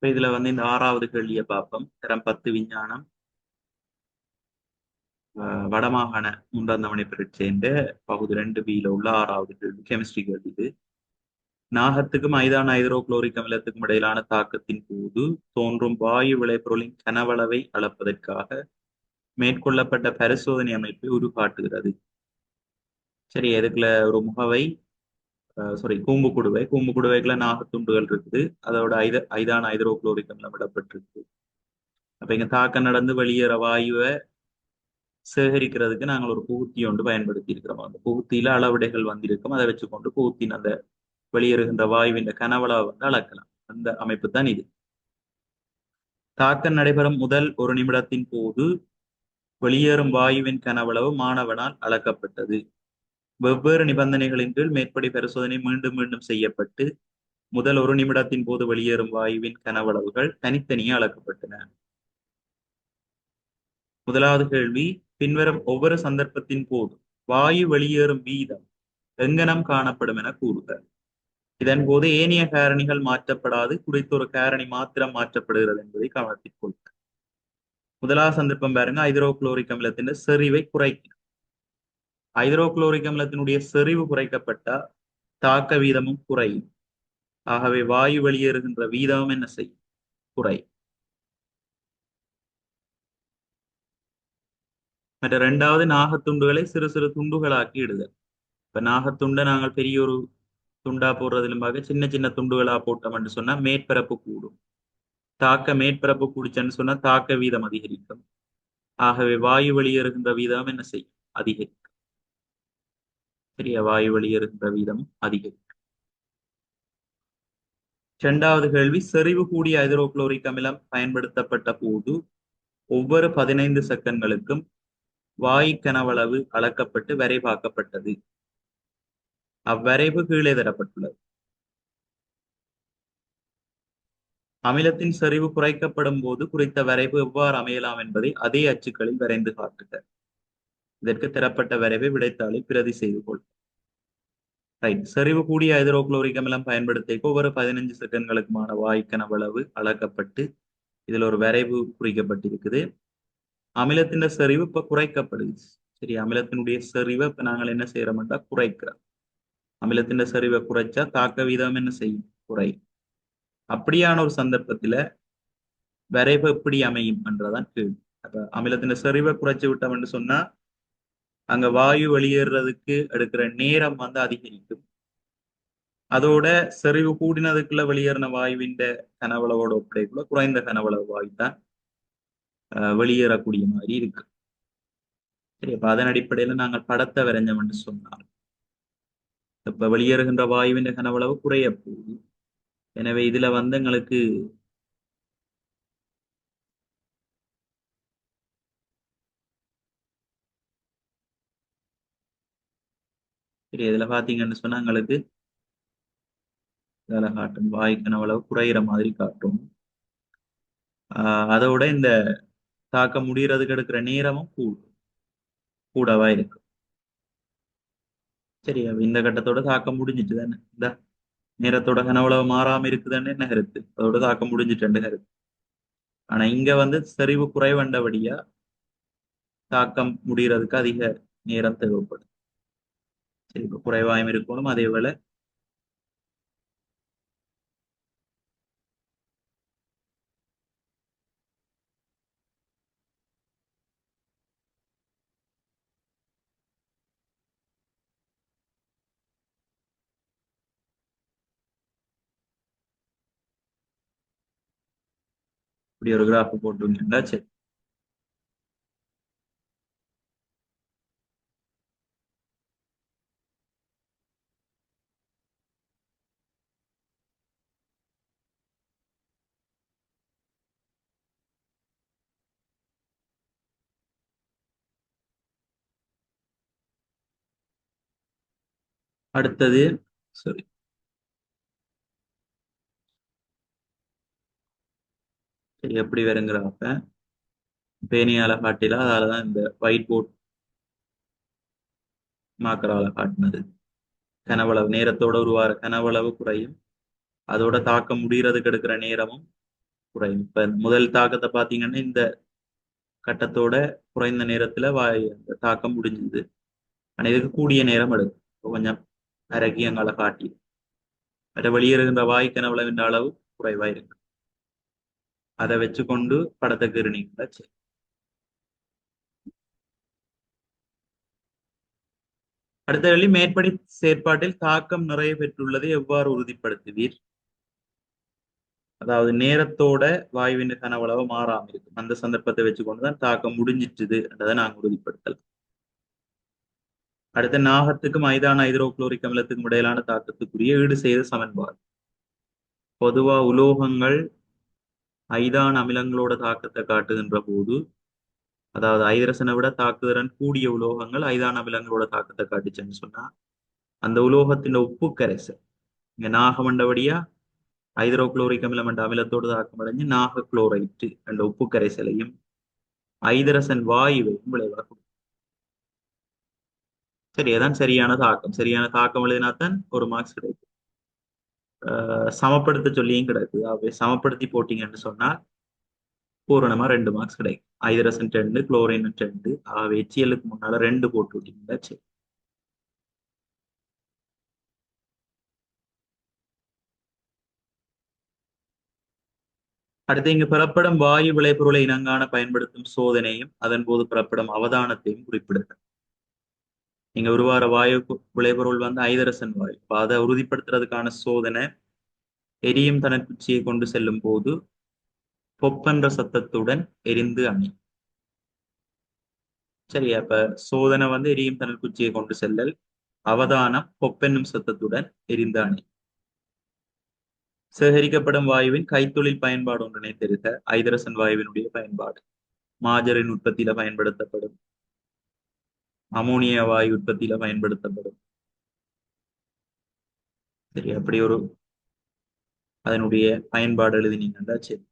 இப்ப இதுல வந்து இந்த ஆறாவது கேள்வியை பார்ப்போம். தரம் பத்து விஞ்ஞானம். அஹ் வடமாகாண மூன்றாந்தவணை சேர்ந்த பகுதி ரெண்டு பியில உள்ள ஆறாவது கேள்வி கெமிஸ்ட்ரி கேள்வி இது. நாகத்துக்கும் ஐதான ஹைட்ரோகுளோரிக் அமிலத்துக்கும் இடையிலான தாக்கத்தின் போது தோன்றும் வாயு விளைபொருளின் கனவளவை அளப்பதற்காக மேற்கொள்ளப்பட்ட பரிசோதனை அமைப்பை உருகாட்டுகிறது சரி அதுக்குள்ள ஒரு முகவை சாரி கூம்பு குடுவை கூம்பு குடுவைக்குள்ள நாகத்துண்டுகள் இருக்குது. அதோட ஐத ஐதான ஹைட்ரோகுளோரிக் அமிலம் விடப்பட்டிருக்கு. அப்ப இங்க தாக்கம் நடந்து வெளியேற வாயுவை சேகரிக்கிறதுக்கு நாங்கள் ஒரு புகுத்தி ஒன்று பயன்படுத்தி இருக்கிறோம் அந்த புகுத்தியில அளவிடைகள் வந்திருக்கும். அதை வச்சுக்கொண்டு புகுத்தின் அந்த வெளியேறுகின்ற வாயுவின் கனவளவை வந்து அளக்கலாம். அந்த அமைப்பு தான் இது. தாக்கம் நடைபெறும் முதல் ஒரு நிமிடத்தின் போது வெளியேறும் வாயுவின் கனவளவு மாணவனால் அளக்கப்பட்டது. வெவ்வேறு நிபந்தனைகளின் கீழ் மேற்படி பரிசோதனை மீண்டும் மீண்டும் செய்யப்பட்டு முதல் ஒரு நிமிடத்தின் போது வெளியேறும் வாயுவின் கனவளவுகள் தனித்தனியே அளக்கப்பட்டன. முதலாவது கேள்வி பின்வரும் ஒவ்வொரு சந்தர்ப்பத்தின் போது வாயு வெளியேறும் வீதம் எங்கனம் காணப்படும் என கூறுக. இதன் போது ஏனைய காரணிகள் மாற்றப்படாது குறித்த ஒரு காரணி மாத்திரம் மாற்றப்படுகிறது என்பதை கவனத்தில் கொள்க. முதலாவது சந்தர்ப்பம் பாருங்க ஐதரோகுளோரிக் அமிலத்தின் செறிவை குறைக்கும் ஹைட்ரோகுளோரிக் அமிலத்தினுடைய செறிவு குறைக்கப்பட்ட தாக்க வீதமும் குறையும். ஆகவே வாயு வெளியேறுகின்ற வீதமும் என்ன செய்யும்? குறை மற்ற ரெண்டாவது நாகத்துண்டுகளை சிறு சிறு துண்டுகளாக்கி இடுதல். இப்ப நாகத்துண்டை நாங்கள் பெரிய ஒரு துண்டா போடுறதிலும் பார்க்க சின்ன சின்ன துண்டுகளா போட்டோம்னு சொன்னா மேற்பரப்பு கூடும். தாக்க மேற்பரப்பு கூடிச்சன்னு சொன்னா தாக்க வீதம் அதிகரிக்கும். ஆகவே வாயு வெளியேறுகின்ற வீதம் என்ன செய்யும்? அதிகரிக்கும். பெரிய வாயு வெளியேறுகின்ற வீதம் அதிகரிக்கும் இரண்டாவது கேள்வி செறிவு கூடிய ஹைட்ரோகுளோரிக் அமிலம் பயன்படுத்தப்பட்ட போது ஒவ்வொரு பதினைந்து செகண்ட்களுக்கும் வாயு கனவளவு அளக்கப்பட்டு வரைபாக்கப்பட்டது அவ்வரைவு கீழே தரப்பட்டுள்ளது. அமிலத்தின் செறிவு குறைக்கப்படும் போது குறித்த வரைவு எவ்வாறு அமையலாம் என்பதை அதே அச்சுக்களில் வரைந்து காட்டுக இதற்கு தரப்பட்ட வரைவை விடைத்தாளில் பிரதி செய்து கொள். ரைட் செறிவு கூடிய ஹைட்ரோகுளோரிக் அமிலம் பயன்படுத்தி ஒவ்வொரு பதினஞ்சு செகண்ட்களுக்குமான வாயு அளவு அளக்கப்பட்டு இதுல ஒரு வரைவு குறிக்கப்பட்டிருக்குது. அமிலத்தின் செறிவு இப்ப குறைக்கப்படுது. சரி அமிலத்தினுடைய செறிவை இப்ப நாங்கள் என்ன செய்யறோம்டா குறைக்கிறோம். அமிலத்தின் செறிவை குறைச்சா தாக்க வீதம் என்ன செய்யும்? குறை. அப்படியான ஒரு சந்தர்ப்பத்துல வரைவு எப்படி அமையும் என்றதான் கேள்வி. அப்ப அமிலத்தின் செறிவை குறைச்சு விட்டோம்னு சொன்னா அங்க வாயு வெளியேறதுக்கு எடுக்கிற நேரம் வந்து அதிகரிக்கும். அதோட செறிவு கூடினதுக்குள்ள வெளியேறின வாயுவின் கனவளவோட ஒப்படைக்குள்ள குறைந்த கனவளவு வாயு தான் வெளியேறக்கூடிய மாதிரி இருக்கு. சரி அப்ப அதன் அடிப்படையில நாங்கள் படத்தை வரைஞ்சோம் என்று சொன்னார் இப்ப வெளியேறுகின்ற வாயுவின் கனவளவு குறைய போகுது. எனவே இதுல வந்து எங்களுக்கு சரி இதுல பார்த்தீங்கன்னு சொன்னா எங்களுக்கு இதில் காட்டும் வாய்க்கணும் அளவு குறையிற மாதிரி காட்டும். ஆஹ் அதோட இந்த தாக்க முடியறதுக்கு எடுக்கிற நேரமும் கூடும் கூடவா இருக்கும் சரி இந்த கட்டத்தோட தாக்கம் முடிஞ்சிட்டு தானே? இந்த நேரத்தோட கனவுளவு மாறாம இருக்குதானே என்ன கருத்து? அதோட தாக்கம் முடிஞ்சிட்டு கருத்து. ஆனா இங்க வந்து செறிவு குறைவண்டபடியா தாக்கம் முடியறதுக்கு அதிக நேரம் தேவைப்படும். குறைவாயும் இருக்கணும். அதே போல இப்படி ஒரு கிராஃப் போட்டுருந்தீங்களா சரி. அடுத்தது சாரி எப்படி வருங்கிறப்ப பேனியால காட்டில அதாலதான் இந்த ஒயிட் போர்ட் மாக்கரால காட்டினது. கனவளவு நேரத்தோட உருவாகிற கனவளவு குறையும். அதோட தாக்கம் முடிகிறதுக்கு எடுக்கிற நேரமும் குறையும். இப்ப முதல் தாக்கத்தை பாத்தீங்கன்னா இந்த கட்டத்தோட குறைந்த நேரத்துல வாய் அந்த தாக்கம் முடிஞ்சது. ஆனா இதுக்கு கூடிய நேரம் எடுக்கும். கொஞ்சம் அரகியங்களை காட்டி. மற்ற வெளியேறுகின்ற வாய்க்கனவுல கனவுளவின் அளவு குறைவா இருக்கு. அதை வச்சுக்கொண்டு படத்தை கருணிங்களா செய்யும் அடுத்த கேள்வி மேற்படி செயற்பாட்டில் தாக்கம் நிறைய பெற்றுள்ளதை எவ்வாறு உறுதிப்படுத்துவீர்? அதாவது நேரத்தோட வாயுவின் கனவளவு மாறாம இருக்கும். அந்த சந்தர்ப்பத்தை வச்சுக்கொண்டுதான் தாக்கம் முடிஞ்சிட்டுது. என்றதை நாங்கள் உறுதிப்படுத்தலாம். அடுத்த நாகத்துக்கும் ஐதான ஐதரோகுளோரிக் அமிலத்துக்கும் இடையிலான தாக்கத்துக்குரிய ஈடு செய்த சமன்பாடு. பொதுவா உலோகங்கள் ஐதான அமிலங்களோட தாக்கத்தை காட்டுகின்ற போது அதாவது ஐதரசனை விட தாக்குதிறன் கூடிய உலோகங்கள் ஐதான அமிலங்களோட தாக்கத்தை காட்டுச்சுன்னு சொன்னா அந்த உலோகத்தின் உப்பு கரைசல் இங்க நாகமண்டபடியா ஹைட்ரோகுளோரிக் அமிலம் என்ற அமிலத்தோடு தாக்கம் அடைஞ்சு நாக குளோரைட்டு என்ற உப்பு கரைசலையும் ஐதரசன் வாயுவையும் விளைவாக்கும். சரி அதான் சரியான தாக்கம் சரியான தாக்கம் எழுதினாத்தான் ஒரு மார்க்ஸ் கிடைக்கும். சமப்படுத்த சொல்லியும் கிடைக்குது அவை சமப்படுத்தி போட்டீங்கன்னு சொன்னா பூரணமா ரெண்டு மார்க்ஸ் கிடைக்கும். ஐதரசன் ரெண்டு குளோரின் ரெண்டு ஆகவே எச்சியலுக்கு முன்னால ரெண்டு போட்டு விட்டீங்களா சரி. அடுத்து இங்கு பெறப்படும் வாயு விளைபொருளை இனங்கான பயன்படுத்தும் சோதனையும் அதன் போது பெறப்படும் அவதானத்தையும் குறிப்பிடுங்க இங்க உருவார வாயு விளைபொருள் வந்து ஐதரசன் வாயு. அதை உறுதிப்படுத்துறதுக்கான சோதனை எரியும் தனக்குச்சியை கொண்டு செல்லும் போது பொப்பென்ற சத்தத்துடன் எரிந்து அணி. சரி அப்ப சோதனை வந்து எரியும் தனல் கொண்டு செல்லல் அவதானம் பொப்பென்னும் சத்தத்துடன் எரிந்து அணி. சேகரிக்கப்படும் வாயுவின் கைத்தொழில் பயன்பாடு ஒன்றினை தெரிக ஐதரசன் வாயுவினுடைய பயன்பாடு. மாஜரின் உற்பத்தியில பயன்படுத்தப்படும் அமோனியா வாயு உற்பத்தியில பயன்படுத்தப்படும். சரி அப்படி ஒரு அதனுடைய பயன்பாடு எழுதினீங்கன்னா சரி.